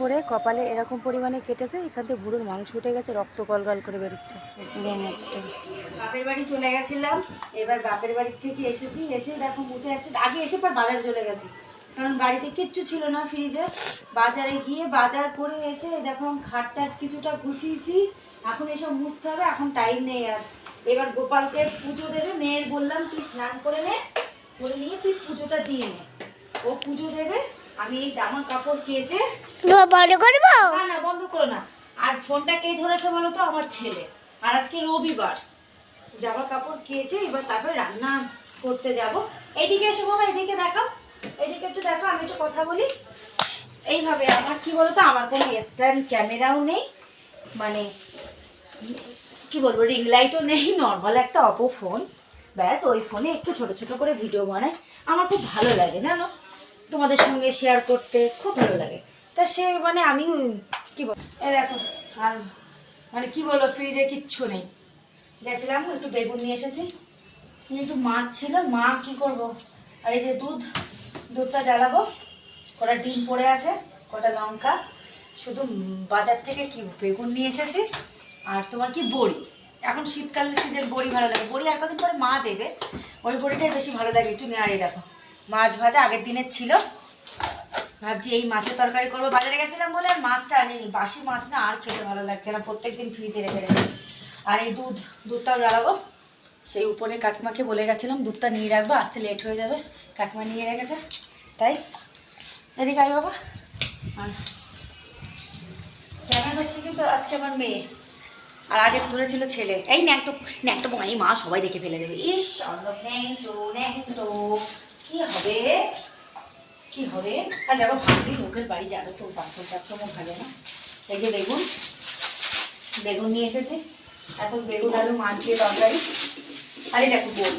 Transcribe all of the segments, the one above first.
পরে কপালে এরকম পরিমাণে কেটেছে, এখান থেকে বুড়োর মাংস উঠে গেছে, রক্ত গলগল করে বেরোচ্ছে। বাপের বাড়ি চলে গেছিলাম, এবার বাপের বাড়ি থেকে এসেছি, এসে দেখো মুছে আসছে, আগে এসে পর বাজারে চলে গেছি। কারণ বাড়িতে কিচ্ছু ছিল না ফ্রিজে। বাজারে গিয়ে বাজার করে এসে দেখো খাট টাট কিছুটা গুছিয়েছি, এখন এসব মুছতে হবে, এখন টাইম নেই আর। এবার গোপালকে পুজো দেবে, মেয়ের বললাম তুই স্নান করে নে, করে নিয়ে তুই পুজোটা দিয়ে নে। ও পুজো দেবে আমি এই জামা কাপড় কেচে বড় করব? না না বন্ধ করো না। আর ফোনটা কে ধরেছে বলো তো? আমার ছেলে। আর আজকে রবিবার। জামা কাপড় কেচে এবার তারপরে রান্না করতে যাব। এইদিকে এসো বাবা এদিকে দেখাও। এদিকে একটু দেখো আমি একটু কথা বলি। এইভাবে আমার কি বলো তো? আমার কোনো স্ট্যান্ড ক্যামেরাও নেই। মানে কি বলব রিং লাইটও নেই। নর্মাল একটা অপো ফোন ব্যাস ওই ফোনে একটু ছোট ছোট করে ভিডিও বানাই। আমার খুব ভালো লাগে জানো? তোমাদের সঙ্গে শেয়ার করতে খুব ভালো লাগে। তা সে মানে আমি কি বল এই দেখো আর মানে কি বলো ফ্রিজে কিচ্ছু নেই। গেছিলাম একটু বেগুন নিয়ে এসেছি। একটু মাছ ছিল মা কি করব? আর এই যে দুধ দুধটা জ্বালাবো। কটা ডিম পড়ে আছে কটা লঙ্কা। শুধু বাজার থেকে কি বেগুন নিয়ে এসেছি আর তোমার কি বড়ি। এখন শীতকালে সিজন বড়ি ভালো লাগে। বড়ি আর কদিন পরে মা দেবে। ওই বড়িটাই বেশি ভালো লাগে একটু নেওয়ারে দেখো। মাছ ভাজা আগের দিনের ছিল। ভাবছি এই মাছের তরকারি করব। বাজারে গেছিলাম বলে আর মাছটা আনিনি। বাসি মাছ না আর খেতে ভালো লাগছে না। প্রত্যেকদিন ফ্রিজে রেখে রেখে। আর এই দুধ, দুধটাও জ্বালাবো। সেই উপরে কাকিমাকে বলে গেছিলাম, দুধটা নিয়ে রাখব, আসতে লেট হয়ে যাবে। কাকিমা নিয়ে রেখেছে। তাই এদিকে আই বাবা। আর কেমন হচ্ছে কিন্তু আজকে আমার মেয়ে। আর আগে ধরেছিল ছেলে এই ন্যাংটো ন্যাংটো এই মা সবাই দেখে ফেলে দেবে। ইস, অল্প ন্যাংটো ন্যাংটো। কি হবে? কি হবে? আর দেখো, ভাবলি মুখের বাড়ি যাবে তো পাথর টাথর মুখ ভালো না। এই যে বেগুন বেগুন নিয়ে এসেছি। এখন বেগুন, আলু, মাছ দিয়ে তরকারি। আরে দেখো বল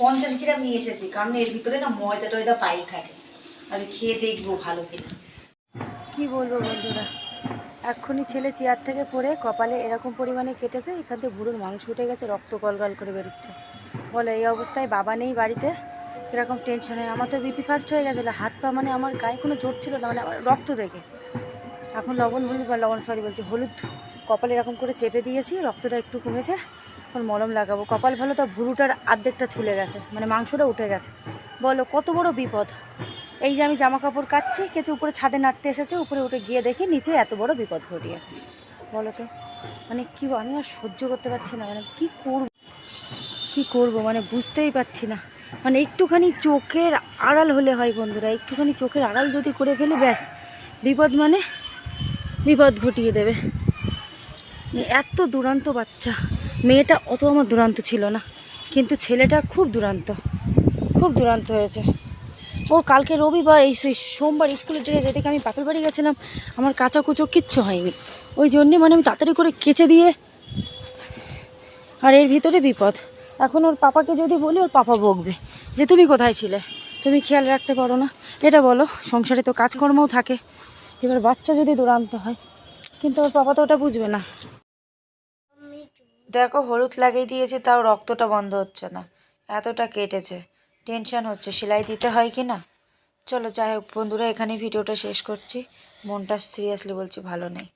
পঞ্চাশ গ্রাম নিয়ে এসেছি, কারণ এর ভিতরে না ময়দা টয়দা পাইল থাকে। আমি খেয়ে দেখব ভালো কিনা কি বলব বন্ধুরা? এক্ষুনি ছেলে চেয়ার থেকে পড়ে কপালে এরকম পরিমাণে কেটেছে, এখান থেকে বুড়োর মাংস উঠে গেছে, রক্ত গলগল করে বেরোচ্ছে। বলো, এই অবস্থায় বাবা নেই বাড়িতে? এরকম টেনশন হয় আমার তো বিপি ফার্স্ট হয়ে গেছিল হাত পা মানে আমার গায়ে কোনো জোর ছিল না মানে আমার রক্ত দেখে। এখন লবণ হলুদ বা লবণ সরি বলছি, হলুদ কপালে এরকম করে চেপে দিয়েছি, রক্তটা একটু কমেছে, এখন মলম লাগাবো। কপাল ভালো, তো ভুরুটার আর্ধেকটা ছুলে গেছে মানে মাংসটা উঠে গেছে। বলো, কত বড় বিপদ? এই যে আমি জামা কাপড় কাচ্ছি কেচে উপরে ছাদে নাড়তে এসেছে, উপরে উঠে গিয়ে দেখি নিচে এত বড় বিপদ ঘটিয়েছে। বলো তো মানে কি আমি আর সহ্য করতে পারছি না মানে কি করব? কি করব? মানে বুঝতেই পারছি না। মানে একটুখানি চোখের আড়াল হলে হয় বন্ধুরা, একটুখানি চোখের আড়াল যদি করে ফেলে, ব্যাস। বিপদ মানে বিপদ ঘটিয়ে দেবে। এত দুরান্ত বাচ্চা। মেয়েটা অত আমার দুরান্ত ছিল না, কিন্তু ছেলেটা খুব দুরান্ত খুব দুরান্ত হয়েছে। ও কালকে রবিবার, এই সোমবার স্কুলে ড্রেস এদিকে আমি বাপের বাড়ি গেছিলাম, আমার কাঁচা কুচো কিচ্ছু হয়নি। ওই জন্যে মানে আমি তাড়াতাড়ি করে কেচে দিয়ে, আর এর ভিতরে বিপদ। এখন ওর পাপাকে যদি বলি, ওর পাপা বকবে। যে তুমি কোথায় ছিলে? তুমি খেয়াল রাখতে পারো না। এটা বলো, সংসারে তো কাজকর্মও থাকে। এবার বাচ্চা যদি দুরান্ত হয়, কিন্তু ওর পাপা তো ওটা বুঝবে না। দেখো, হলুদ লাগিয়ে দিয়েছে, তাও রক্তটা বন্ধ হচ্ছে না। এতটা কেটেছে। টেনশন হচ্ছে, সেলাই দিতে হয় কি না? চলো, যাই হোক, বন্ধুরা এখানে ভিডিওটা শেষ করছি। মনটা সিরিয়াসলি বলছি, ভালো নেই।